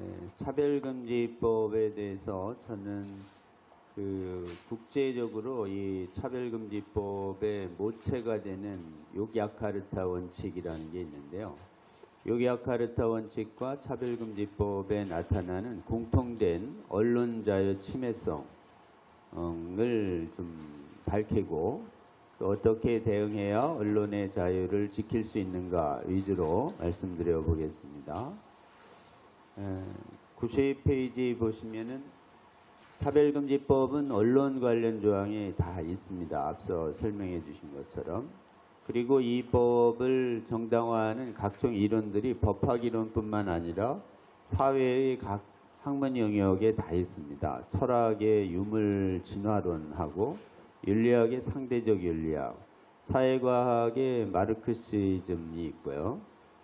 예, 차별금지법에 대해서 저는 그 국제적으로 이 차별금지법의 모체가 되는 요기아카르타 원칙이라는 게 있는데요. 요기아카르타 원칙과 차별금지법에 나타나는 공통된 언론 자유 침해성을 좀 밝히고 또 어떻게 대응해야 언론의 자유를 지킬 수 있는가 위주로 말씀드려 보겠습니다. 92페이지 보시면은 차별금지법은 언론 관련 조항이 다 있습니다. 앞서 설명해 주신 것처럼. 그리고 이 법을 정당화하는 각종 이론들이 법학 이론뿐만 아니라 사회의 각 학문 영역에 다 있습니다. 철학의 유물 진화론하고 윤리학의 상대적 윤리학, 사회과학의 마르크시즘이 있고요.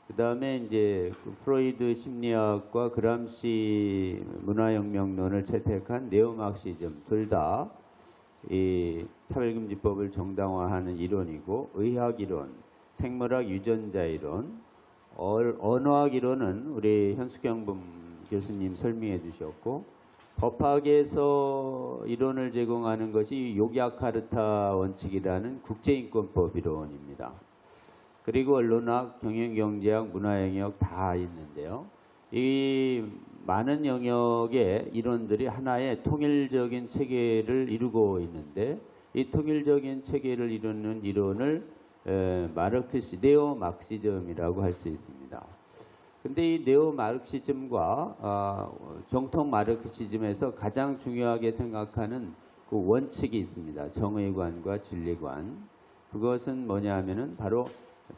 그 다음에 이제 그 프로이드 심리학과 그람시 문화혁명론을 채택한 네오막시즘 둘다 이 차별금지법을 정당화하는 이론이고 의학 이론, 생물학 유전자 이론, 얼- 언어학 이론은 우리 현수경범 교수님 설명해 주셨고 법학에서 이론을 제공하는 것이 요기아카르타 원칙이라는 국제인권법 이론입니다. 그리고 언론학, 경영경제학, 문화영역 다 있는데요. 이 많은 영역의 이론들이 하나의 통일적인 체계를 이루고 있는데 이 통일적인 체계를 이루는 이론을 에, 마르크시, 네오 막시즘이라고 할 수 있습니다. 근데 이 네오 마르크시즘과 아, 정통 마르크시즘에서 가장 중요하게 생각하는 그 원칙이 있습니다. 정의관과 진리관. 그것은 뭐냐 하면은 바로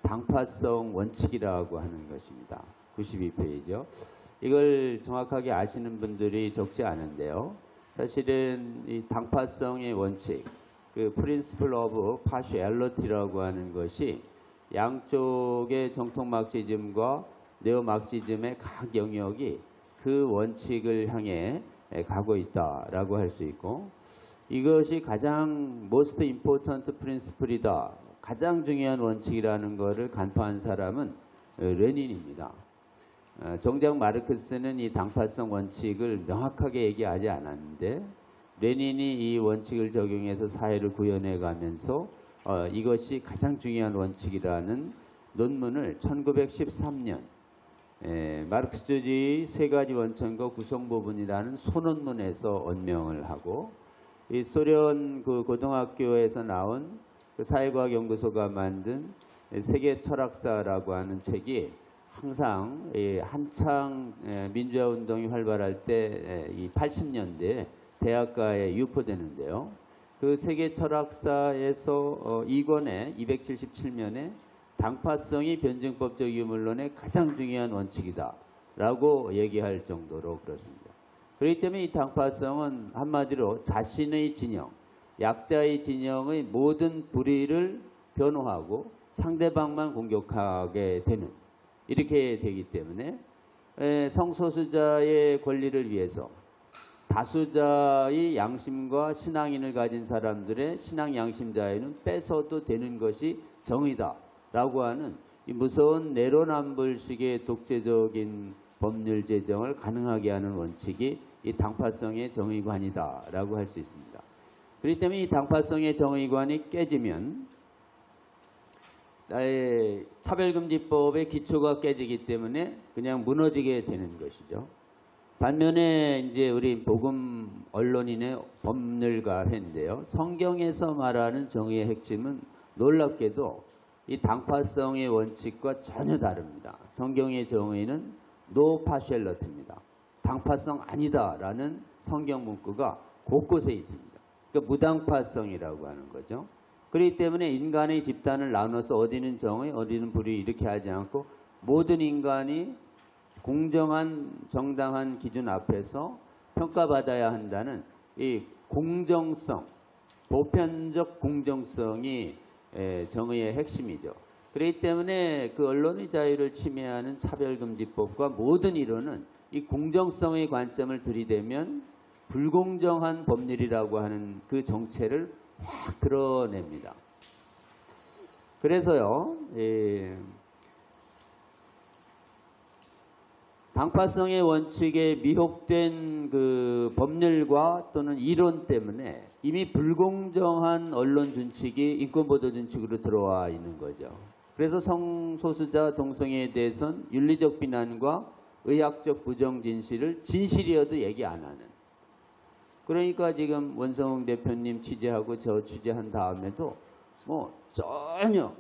당파성 원칙이라고 하는 것입니다. 92페이지요. 이걸 정확하게 아시는 분들이 적지 않은데요. 사실은 이 당파성의 원칙, 그 principle of partiality라고 하는 것이 양쪽의 정통 막시즘과 네오 막시즘의 각 영역이 그 원칙을 향해 가고 있다라고 할 수 있고 이것이 가장 most important principle이다. 가장 중요한 원칙이라는 것을 간파한 사람은 어, 레닌입니다. 어, 정작 마르크스는 이 당파성 원칙을 명확하게 얘기하지 않았는데 레닌이 이 원칙을 적용해서 사회를 구현해 가면서 어, 이것이 가장 중요한 원칙이라는 논문을 1913년 에, 마르크스주의 세 가지 원천과 구성 부분이라는 소논문에서 언명을 하고 이 소련 그 고등학교에서 나온 그 사회과학 연구소가 만든 세계 철학사라고 하는 책이 항상 이 한창 에, 민주화 운동이 활발할 때 이 80년대 대학가에 유포되는데요. 그 세계 철학사에서 어, 2권에 277면에 당파성이 변증법적 유물론의 가장 중요한 원칙이다라고 얘기할 정도로 그렇습니다. 그렇기 때문에 이 당파성은 한마디로 자신의 진영, 약자의 진영의 모든 불의를 변호하고 상대방만 공격하게 되는 이렇게 되기 때문에 에, 성소수자의 권리를 위해서 다수자의 양심과 신앙인을 가진 사람들의 신앙 양심 자유는 뺏어도 되는 것이 정의다라고 하는 이 무서운 내로남불식의 독재적인 법률 제정을 가능하게 하는 원칙이 이 당파성의 정의관이다라고 할 수 있습니다. 그렇기 때문에 이 당파성의 정의관이 깨지면 나의 차별금지법의 기초가 깨지기 때문에 그냥 무너지게 되는 것이죠. 반면에 이제 우리 복음 언론인의 법률가회인데요. 성경에서 말하는 정의의 핵심은 놀랍게도 이 당파성의 원칙과 전혀 다릅니다. 성경의 정의는 노 파셜러트입니다. 당파성 아니다라는 성경 문구가 곳곳에 있습니다. 그러니까 무당파성이라고 하는 거죠. 그렇기 때문에 인간의 집단을 나눠서 어디는 정의, 어디는 불의 이렇게 하지 않고 모든 인간이 공정한 정당한 기준 앞에서 평가받아야 한다는 이 공정성, 보편적 공정성이 에, 정의의 핵심이죠. 그렇기 때문에 그 언론의 자유를 침해하는 차별금지법과 모든 이론은 이 공정성의 관점을 들이대면 불공정한 법률이라고 하는 그 정체를 확 드러냅니다. 그래서요, 예, 당파성의 원칙에 미혹된 그 법률과 또는 이론 때문에 이미 불공정한 언론 준칙이 인권보도 준칙으로 들어와 있는 거죠. 그래서 성소수자 동성애에 대해선 윤리적 비난과 의학적 부정 진실을 진실이어도 얘기 안 하는. 그러니까 지금 원성웅 대표님 취재하고 저 취재한 다음에도 뭐 전혀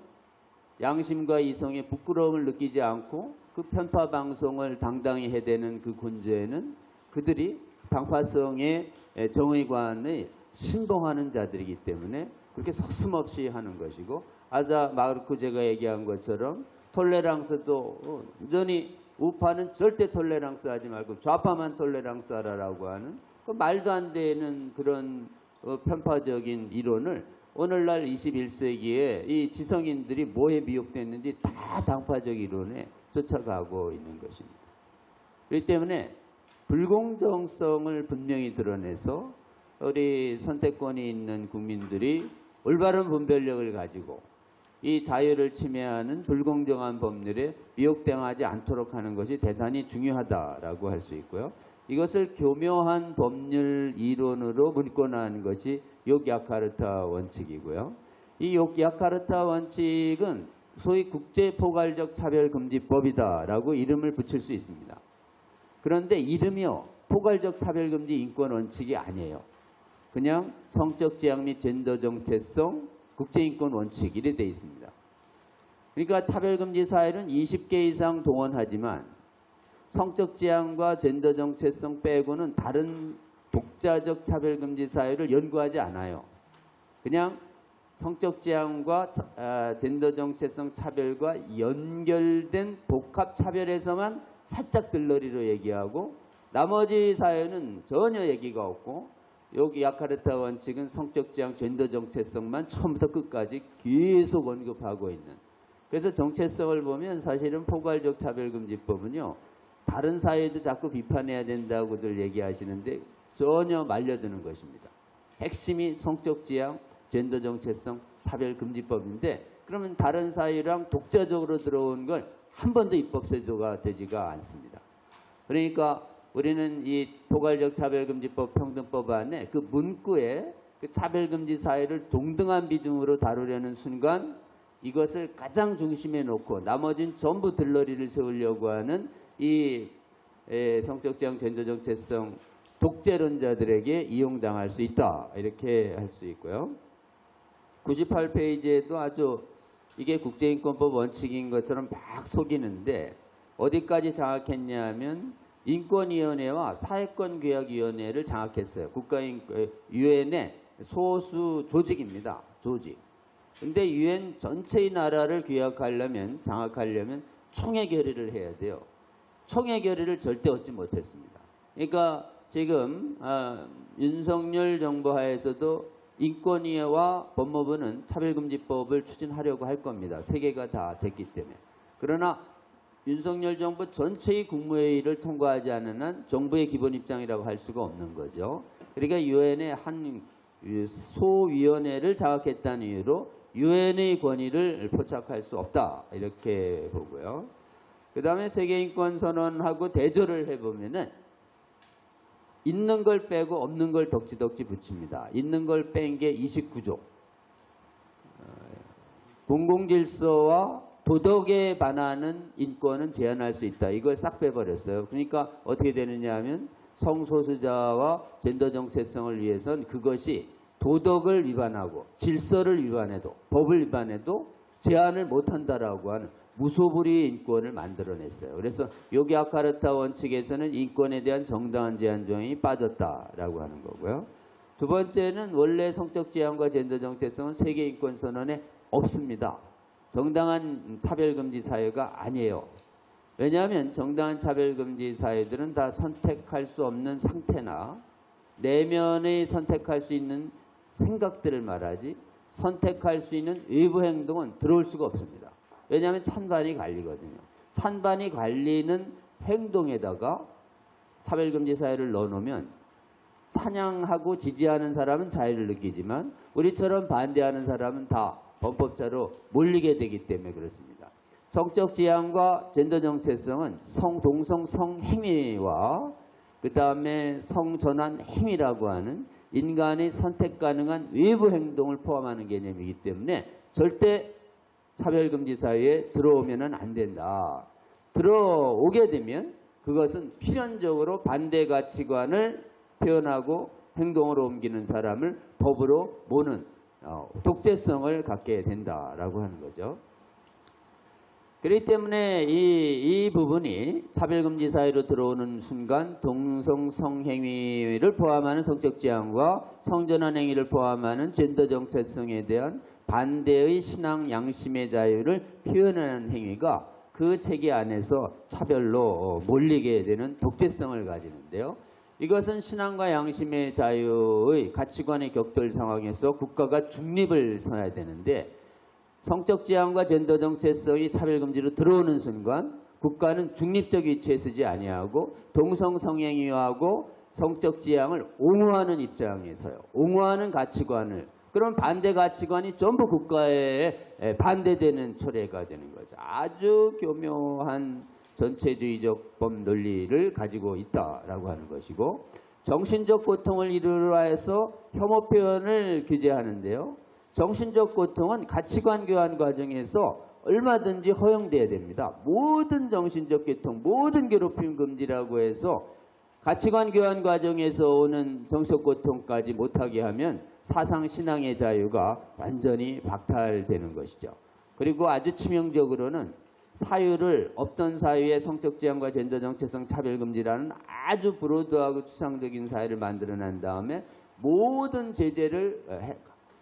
양심과 이성에 부끄러움을 느끼지 않고 그 편파 방송을 당당히 해대는 그 군제에는 그들이 당파성의 정의관에 신봉하는 자들이기 때문에 그렇게 서슴없이 하는 것이고 아자 마르크제가 얘기한 것처럼 톨레랑스도 완전히 우파는 절대 톨레랑스 하지 말고 좌파만 톨레랑스 하라라고 하는 그 말도 안 되는 그런 어, 편파적인 이론을 오늘날 21세기에 이 지성인들이 뭐에 미혹됐는지 다 당파적 이론에 쫓아가고 있는 것입니다. 그렇기 때문에 불공정성을 분명히 드러내서 우리 선택권이 있는 국민들이 올바른 분별력을 가지고 이 자유를 침해하는 불공정한 법률에 미혹당하지 않도록 하는 것이 대단히 중요하다라고 할 수 있고요. 이것을 교묘한 법률 이론으로 문권화하는 것이 욕야카르타 원칙이고요. 이 욕야카르타 원칙은 소위 국제포괄적 차별금지법이다라고 이름을 붙일 수 있습니다. 그런데 이름이요 포괄적 차별금지 인권 원칙이 아니에요. 그냥 성적 지향 및 젠더 정체성 국제인권 원칙 이래 돼 있습니다. 그러니까 차별금지 사회는 20개 이상 동원하지만 성적 지향과 젠더 정체성 빼고는 다른 독자적 차별금지 사회를 연구하지 않아요. 그냥 성적 지향과 차- 아, 젠더 정체성 차별과 연결된 복합 차별에서만 살짝 들러리로 얘기하고 나머지 사회는 전혀 얘기가 없고 여기 야카르타 원칙은 성적 지향 젠더 정체성만 처음부터 끝까지 계속 언급하고 있는 그래서 정체성을 보면 사실은 포괄적 차별금지법은요 다른 사회도 자꾸 비판해야 된다고들 얘기하시는데 전혀 말려드는 것입니다. 핵심이 성적 지향, 젠더 정체성, 차별 금지법인데 그러면 다른 사회랑 독자적으로 들어온 걸 한 번도 입법 제도가 되지가 않습니다. 그러니까 우리는 이 포괄적 차별금지법 평등법 안에 그 문구에 그 차별금지 사회를 동등한 비중으로 다루려는 순간 이것을 가장 중심에 놓고 나머진 전부 들러리를 세우려고 하는 이 에, 성적 지향 젠더 정체성 독재론자들에게 이용당할 수 있다 이렇게 할 수 있고요. 98페이지에도 아주 이게 국제인권법 원칙인 것처럼 막 속이는데 어디까지 장악했냐면 인권위원회와 사회권계약위원회를 장악했어요. 국가인 유엔의 소수 조직입니다. 조직. 근데 유엔 전체의 나라를 규약하려면 장악하려면 총회 결의를 해야 돼요. 총회 결의를 절대 얻지 못했습니다. 그러니까 지금 아, 윤석열 정부 하에서도 인권위와 법무부는 차별금지법을 추진하려고 할 겁니다. 세 개가 다 됐기 때문에. 그러나 윤석열 정부 전체의 국무회의를 통과하지 않은 한 정부의 기본 입장이라고 할 수가 없는 거죠. 그러니까 유엔의 한 소위원회를 장악했다는 이유로 유엔의 권위를 포착할 수 없다 이렇게 보고요. 그 다음에 세계인권선언하고 대조를 해보면은 있는 걸 빼고 없는 걸 덕지덕지 붙입니다. 있는 걸 뺀 게 29조. 공공질서와 도덕에 반하는 인권은 제한할 수 있다. 이걸 싹 빼버렸어요. 그러니까 어떻게 되느냐 하면 성소수자와 젠더 정체성을 위해선 그것이 도덕을 위반하고 질서를 위반해도 법을 위반해도 제한을 못한다라고 하는 무소불위 인권을 만들어냈어요. 그래서 요기 아카르타 원칙에서는 인권에 대한 정당한 제한 조항이 빠졌다라고 하는 거고요. 두 번째는 원래 성적 지향과 젠더 정체성은 세계 인권 선언에 없습니다. 정당한 차별금지 사회가 아니에요. 왜냐하면 정당한 차별금지 사회들은 다 선택할 수 없는 상태나 내면의 선택할 수 있는 생각들을 말하지 선택할 수 있는 외부 행동은 들어올 수가 없습니다. 왜냐하면 찬반이 갈리거든요. 찬반이 갈리는 행동에다가 차별금지 사회를 넣어놓으면 찬양하고 지지하는 사람은 자유를 느끼지만 우리처럼 반대하는 사람은 다 범법자로 몰리게 되기 때문에 그렇습니다. 성적 지향과 젠더 정체성은 성동성 성행위와 그 다음에 성전환 행위라고 하는 인간이 선택 가능한 외부 행동을 포함하는 개념이기 때문에 절대 차별금지 사회에 들어오면은 안 된다. 들어오게 되면 그것은 필연적으로 반대 가치관을 표현하고 행동으로 옮기는 사람을 법으로 모는 어, 독재성을 갖게 된다라고 하는 거죠. 그렇기 때문에 이, 이 부분이 차별금지 사회로 들어오는 순간 동성 성행위를 포함하는 성적 지향과 성전환 행위를 포함하는 젠더 정체성에 대한 반대의 신앙 양심의 자유를 표현하는 행위가 그 체계 안에서 차별로 몰리게 되는 독재성을 가지는데요. 이것은 신앙과 양심의 자유의 가치관의 격돌 상황에서 국가가 중립을 서야 되는데 성적 지향과 젠더 정체성이 차별 금지로 들어오는 순간 국가는 중립적 위치에 서지 아니하고 동성 성행위하고 성적 지향을 옹호하는 입장에서요. 옹호하는 가치관을 그런 반대 가치관이 전부 국가에 반대되는 초래가 되는 거죠. 아주 교묘한 전체주의적 법 논리를 가지고 있다라고 하는 것이고 정신적 고통을 이루려 해서 혐오 표현을 규제하는데요. 정신적 고통은 가치관 교환 과정에서 얼마든지 허용돼야 됩니다. 모든 정신적 고통, 모든 괴롭힘 금지라고 해서 가치관 교환 과정에서 오는 정신적 고통까지 못하게 하면 사상 신앙의 자유가 완전히 박탈되는 것이죠. 그리고 아주 치명적으로는 사유를 없던 사유의 성적 지향과 젠더 정체성 차별 금지라는 아주 브로드하고 추상적인 사유를 만들어낸 다음에 모든 제재를 해,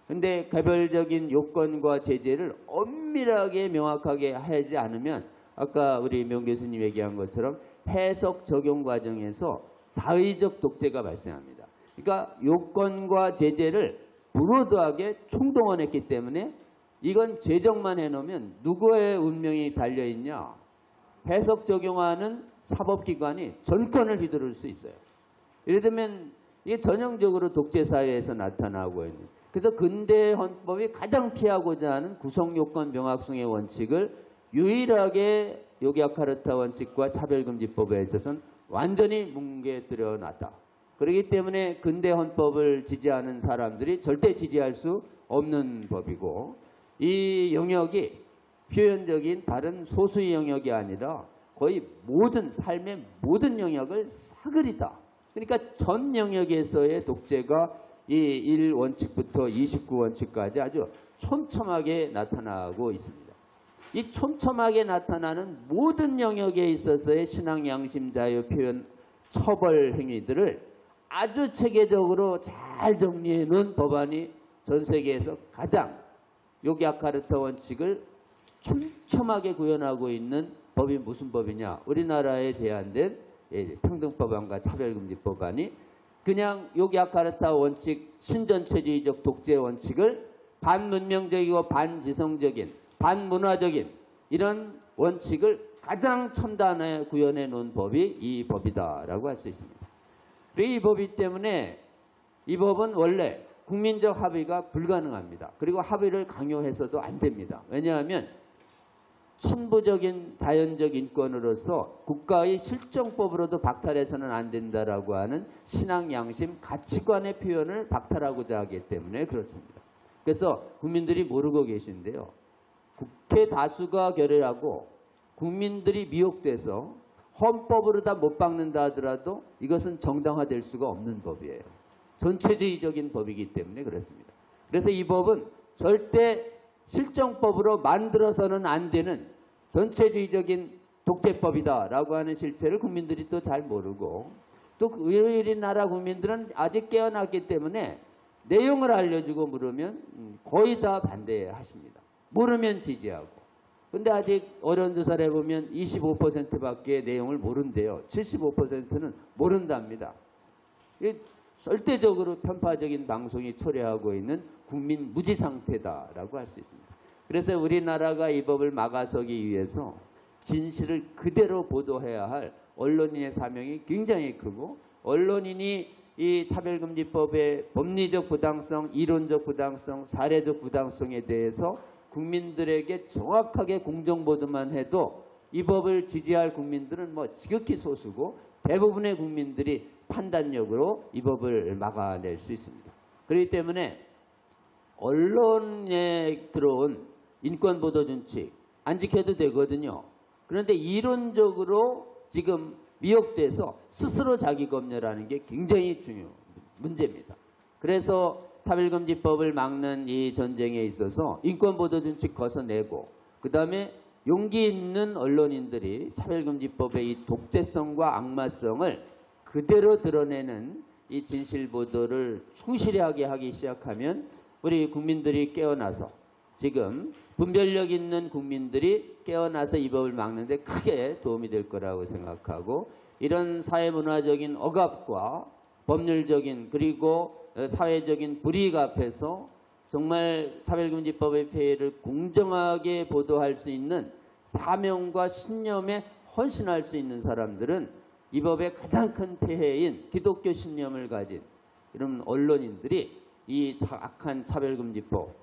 근데 개별적인 요건과 제재를 엄밀하게 명확하게 하지 않으면 아까 우리 명 교수님 얘기한 것처럼 해석 적용 과정에서 자의적 독재가 발생합니다. 그러니까 요건과 제재를 브로드하게 총동원했기 때문에 이건 제정만 해놓으면 누구의 운명이 달려있냐 해석 적용하는 사법기관이 전권을 휘두를 수 있어요. 예를 들면 이게 전형적으로 독재사회에서 나타나고 있는 그래서 근대 헌법이 가장 피하고자 하는 구성요건 명확성의 원칙을 유일하게 요기아카르타 원칙과 차별금지법에 있어서는 완전히 뭉개뜨려 놨다. 그렇기 때문에 근대 헌법을 지지하는 사람들이 절대 지지할 수 없는 법이고 이 영역이 표현적인 다른 소수의 영역이 아니라 거의 모든 삶의 모든 영역을 사그리다. 그러니까 전 영역에서의 독재가 이 1원칙부터 29원칙까지 아주 촘촘하게 나타나고 있습니다. 이 촘촘하게 나타나는 모든 영역에 있어서의 신앙 양심 자유 표현 처벌 행위들을 아주 체계적으로 잘 정리해 놓은 법안이 전 세계에서 가장 요기아카르타 원칙을 촘촘하게 구현하고 있는 법이 무슨 법이냐? 우리나라에 제안된 예, 평등법안과 차별금지법안이 그냥 요기아카르타 원칙 신전체주의적 독재 원칙을 반문명적이고 반지성적인 반문화적인 이런 원칙을 가장 첨단에 구현해 놓은 법이 이 법이다라고 할 수 있습니다. 이 법이 때문에 이 법은 원래 국민적 합의가 불가능합니다. 그리고 합의를 강요해서도 안 됩니다. 왜냐하면 천부적인 자연적 인권으로서 국가의 실정법으로도 박탈해서는 안 된다라고 하는 신앙 양심 가치관의 표현을 박탈하고자 하기 때문에 그렇습니다. 그래서 국민들이 모르고 계신데요. 국회 다수가 결의하고 국민들이 미혹돼서 헌법으로 다 못 박는다 하더라도 이것은 정당화될 수가 없는 법이에요. 전체주의적인 법이기 때문에 그렇습니다. 그래서 이 법은 절대 실정법으로 만들어서는 안 되는 전체주의적인 독재법이다라고 하는 실체를 국민들이 또 잘 모르고 또 우리나라 국민들은 아직 깨어났기 때문에 내용을 알려주고 물으면 음, 거의 다 반대하십니다. 모르면 지지하고. 근데 아직 어려운 조사를 해보면 25%밖에 내용을 모른대요. 75%는 모른답니다. 절대적으로 편파적인 방송이 초래하고 있는 국민 무지 상태다라고 할 수 있습니다. 그래서 우리나라가 이 법을 막아서기 위해서 진실을 그대로 보도해야 할 언론인의 사명이 굉장히 크고 언론인이 이 차별금지법의 법리적 부당성, 이론적 부당성, 사례적 부당성에 대해서 국민들에게 정확하게 공정보도만 해도 이 법을 지지할 국민들은 뭐 지극히 소수고 대부분의 국민들이 판단력으로 이 법을 막아낼 수 있습니다. 그렇기 때문에 언론에 들어온 인권 보도 준칙 안 지켜도 되거든요. 그런데 이론적으로 지금 미혹돼서 스스로 자기 검열하는 게 굉장히 중요 문제입니다. 그래서 차별금지법을 막는 이 전쟁에 있어서 인권 보도 준칙 거서내고 그다음에 용기 있는 언론인들이 차별금지법의 이 독재성과 악마성을 그대로 드러내는 이 진실 보도를 충실하게 하기 시작하면 우리 국민들이 깨어나서 지금 분별력 있는 국민들이 깨어나서 이 법을 막는데 크게 도움이 될 거라고 생각하고 이런 사회문화적인 억압과 법률적인 그리고 사회적인 불이익 앞에서 정말 차별금지법의 폐해를 공정하게 보도할 수 있는 사명과 신념에 헌신할 수 있는 사람들은 이 법의 가장 큰 폐해인 기독교 신념을 가진 이런 언론인들이 이 차- 악한 차별금지법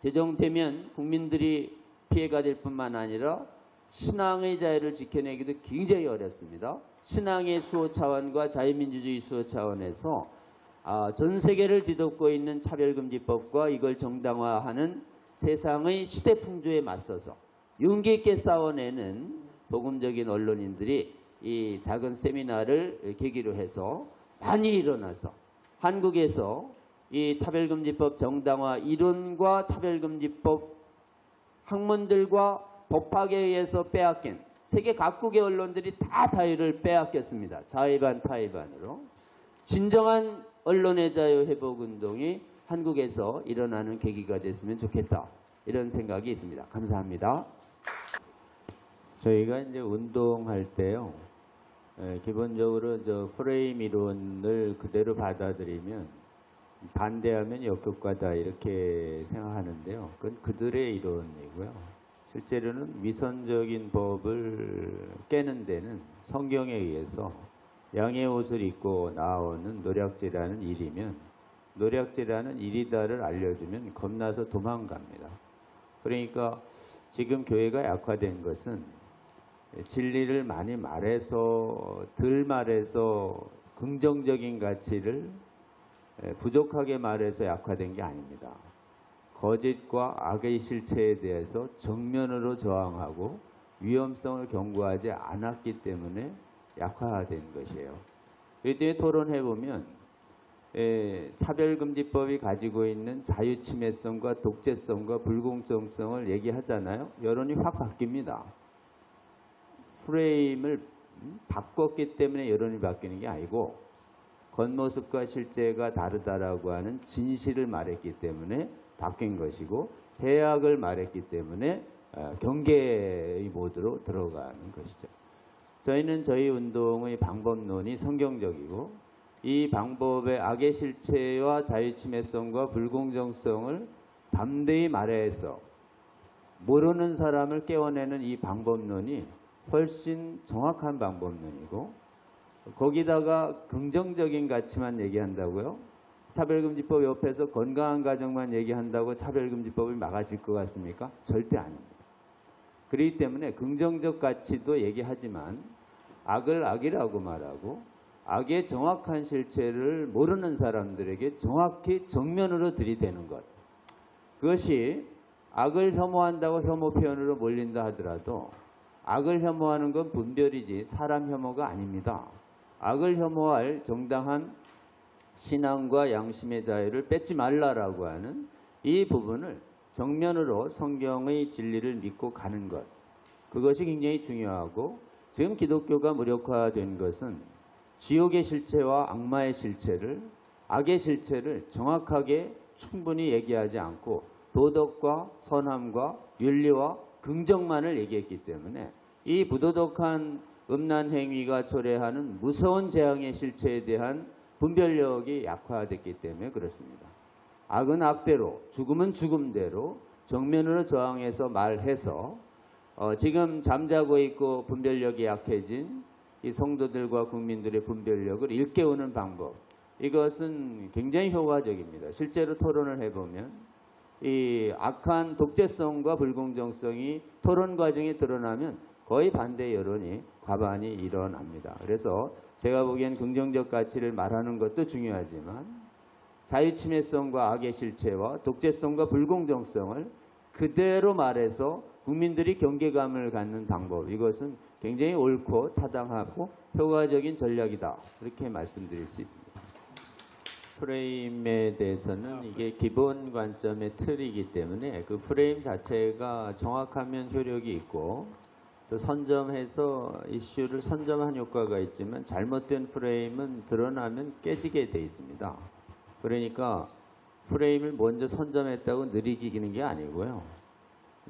제정되면 국민들이 피해가 될 뿐만 아니라 신앙의 자유를 지켜내기도 굉장히 어렵습니다. 신앙의 수호 차원과 자유민주주의 수호 차원에서 아, 전 세계를 뒤덮고 있는 차별금지법과 이걸 정당화하는 세상의 시대 풍조에 맞서서 용기 있게 싸워내는 복음적인 언론인들이 이 작은 세미나를 계기로 해서 많이 일어나서 한국에서 이 차별금지법 정당화 이론과 차별금지법 학문들과 법학에 의해서 빼앗긴 세계 각국의 언론들이 다 자유를 빼앗겼습니다. 자의반 타의반으로. 진정한 언론의 자유 회복 운동이 한국에서 일어나는 계기가 됐으면 좋겠다. 이런 생각이 있습니다. 감사합니다. 저희가 이제 운동할 때요. 에, 기본적으로 저 프레임 이론을 그대로 받아들이면 반대하면 역효과다 이렇게 생각하는데요. 그건 그들의 이론이고요. 실제로는 위선적인 법을 깨는 데는 성경에 의해서 양의 옷을 입고 나오는 노략질하는 일이면 노략질하는 일이다를 알려주면 겁나서 도망갑니다. 그러니까 지금 교회가 약화된 것은 진리를 많이 말해서 덜 말해서 긍정적인 가치를 에, 부족하게 말해서 약화된 게 아닙니다. 거짓과 악의 실체에 대해서 정면으로 저항하고 위험성을 경고하지 않았기 때문에 약화된 것이에요. 이때 토론해 보면 차별금지법이 가지고 있는 자유침해성과 독재성과 불공정성을 얘기하잖아요. 여론이 확 바뀝니다. 프레임을 음, 바꿨기 때문에 여론이 바뀌는 게 아니고 겉모습과 실제가 다르다라고 하는 진실을 말했기 때문에 바뀐 것이고 해악을 말했기 때문에 어, 경계의 모드로 들어가는 것이죠. 저희는 저희 운동의 방법론이 성경적이고 이 방법의 악의 실체와 자유침해성과 불공정성을 담대히 말해서 모르는 사람을 깨워내는 이 방법론이 훨씬 정확한 방법론이고 거기다가 긍정적인 가치만 얘기한다고요? 차별금지법 옆에서 건강한 가정만 얘기한다고 차별금지법을 막아질 것 같습니까? 절대 아닙니다. 그렇기 때문에 긍정적 가치도 얘기하지만 악을 악이라고 말하고 악의 정확한 실체를 모르는 사람들에게 정확히 정면으로 들이대는 것. 그것이 악을 혐오한다고 혐오 표현으로 몰린다 하더라도 악을 혐오하는 건 분별이지 사람 혐오가 아닙니다. 악을 혐오할 정당한 신앙과 양심의 자유를 뺏지 말라라고 하는 이 부분을 정면으로 성경의 진리를 믿고 가는 것. 그것이 굉장히 중요하고 지금 기독교가 무력화된 것은 지옥의 실체와 악마의 실체를 악의 실체를 정확하게 충분히 얘기하지 않고 도덕과 선함과 윤리와 긍정만을 얘기했기 때문에 이 부도덕한 음란 행위가 초래하는 무서운 재앙의 실체에 대한 분별력이 약화됐기 때문에 그렇습니다. 악은 악대로, 죽음은 죽음대로 정면으로 저항해서 말해서 어, 지금 잠자고 있고 분별력이 약해진 이 성도들과 국민들의 분별력을 일깨우는 방법. 이것은 굉장히 효과적입니다. 실제로 토론을 해보면 이 악한 독재성과 불공정성이 토론 과정에 드러나면 거의 반대 여론이 과반이 일어납니다. 그래서 제가 보기엔 긍정적 가치를 말하는 것도 중요하지만 자유침해성과 악의 실체와 독재성과 불공정성을 그대로 말해서 국민들이 경계감을 갖는 방법 이것은 굉장히 옳고 타당하고 효과적인 전략이다 이렇게 말씀드릴 수 있습니다. 프레임에 대해서는 이게 기본 관점의 틀이기 때문에 그 프레임 자체가 정확하면 효력이 있고 또 선점해서 이슈를 선점한 효과가 있지만 잘못된 프레임은 드러나면 깨지게 돼 있습니다. 그러니까 프레임을 먼저 선점했다고 느리기는 게 아니고요.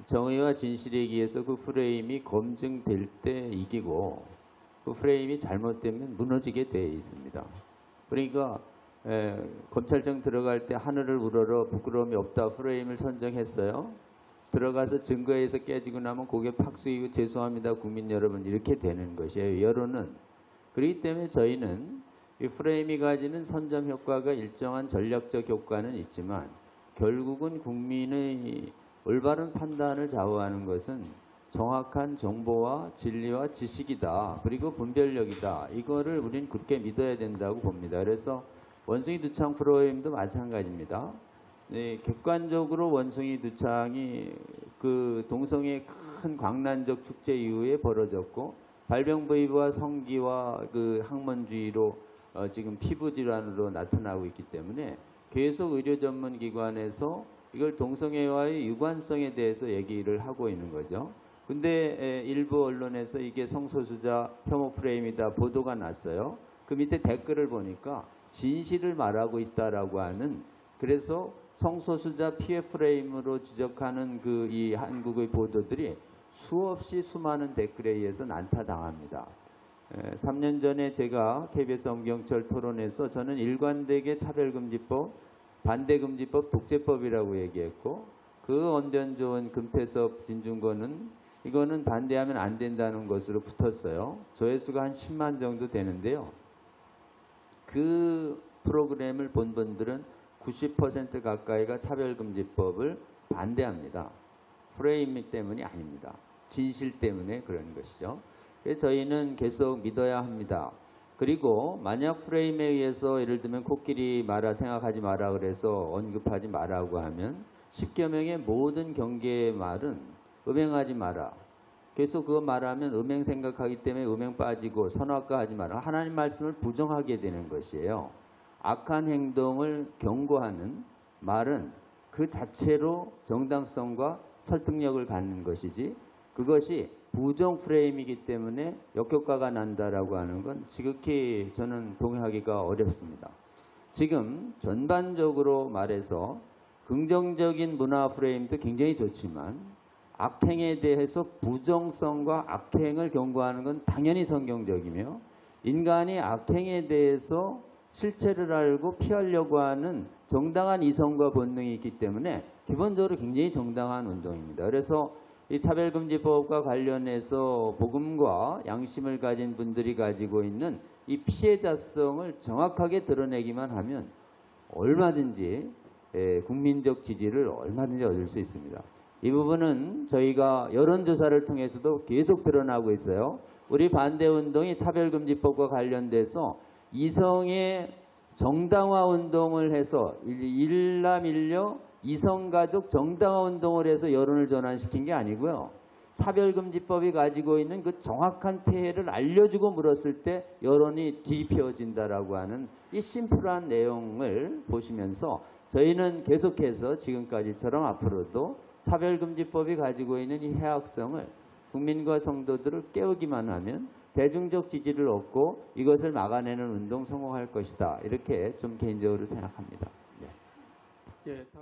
정의와 진실에 의해서 그 프레임이 검증될 때 이기고 그 프레임이 잘못되면 무너지게 돼 있습니다. 그러니까 에, 검찰청 들어갈 때 하늘을 우러러 부끄러움이 없다 프레임을 선정했어요. 들어가서 증거에서 깨지고 나면 고개 팍 숙이고 죄송합니다 국민 여러분 이렇게 되는 것이에요. 여론은 그렇기 때문에 저희는 이 프레임이 가지는 선점 효과가 일정한 전략적 효과는 있지만 결국은 국민의 올바른 판단을 좌우하는 것은 정확한 정보와 진리와 지식이다. 그리고 분별력이다. 이거를 우리는 그렇게 믿어야 된다고 봅니다. 그래서 원숭이 두창 프로그램도 마찬가지입니다. 네, 객관적으로 원숭이 두창이 그 동성의 큰 광란적 축제 이후에 벌어졌고 발병 부위와 성기와 그 항문주의로 어, 지금 피부 질환으로 나타나고 있기 때문에 계속 의료 전문 기관에서 이걸 동성애와의 유관성에 대해서 얘기를 하고 있는 거죠. 근데 에, 일부 언론에서 이게 성소수자 혐오 프레임이다 보도가 났어요. 그 밑에 댓글을 보니까 진실을 말하고 있다라고 하는 그래서 성소수자 피해 프레임으로 지적하는 그 이 한국의 보도들이 수없이 수많은 댓글에 의해서 난타당합니다. 에, 3년 전에 제가 KBS 엄경철 토론에서 저는 일관되게 차별금지법, 반대금지법, 독재법이라고 얘기했고 그 언변 좋은 금태섭, 진중권은 이거는 반대하면 안 된다는 것으로 붙었어요. 조회수가 한 10만 정도 되는데요. 그 프로그램을 본 분들은 90% 가까이가 차별금지법을 반대합니다. 프레임 때문이 아닙니다. 진실 때문에 그런 것이죠. 그래서 저희는 계속 믿어야 합니다. 그리고 만약 프레임에 의해서 예를 들면 코끼리 마라 생각하지 마라 그래서 언급하지 마라고 하면 10여 명의 모든 경계의 말은 음행하지 마라. 계속 그거 말하면 음행 생각하기 때문에 음행 빠지고 선악과 하지 마라. 하나님 말씀을 부정하게 되는 것이에요. 악한 행동을 경고하는 말은 그 자체로 정당성과 설득력을 갖는 것이지 그것이 부정 프레임이기 때문에 역효과가 난다라고 하는 건 지극히 저는 동의하기가 어렵습니다. 지금 전반적으로 말해서 긍정적인 문화 프레임도 굉장히 좋지만 악행에 대해서 부정성과 악행을 경고하는 건 당연히 성경적이며 인간이 악행에 대해서 실체를 알고 피하려고 하는 정당한 이성과 본능이 있기 때문에 기본적으로 굉장히 정당한 운동입니다. 그래서 이 차별금지법과 관련해서 복음과 양심을 가진 분들이 가지고 있는 이 피해자성을 정확하게 드러내기만 하면 얼마든지 예, 국민적 지지를 얼마든지 얻을 수 있습니다. 이 부분은 저희가 여론조사를 통해서도 계속 드러나고 있어요. 우리 반대운동이 차별금지법과 관련돼서 이성의 정당화 운동을 해서 일남일녀 이성가족 정당화 운동을 해서 여론을 전환시킨 게 아니고요. 차별금지법이 가지고 있는 그 정확한 폐해를 알려주고 물었을 때 여론이 뒤집혀진다라고 하는 이 심플한 내용을 보시면서 저희는 계속해서 지금까지처럼 앞으로도 차별금지법이 가지고 있는 이 해악성을 국민과 성도들을 깨우기만 하면 대중적 지지를 얻고 이것을 막아내는 운동 성공할 것이다. 이렇게 좀 개인적으로 생각합니다. 네. 예, 답-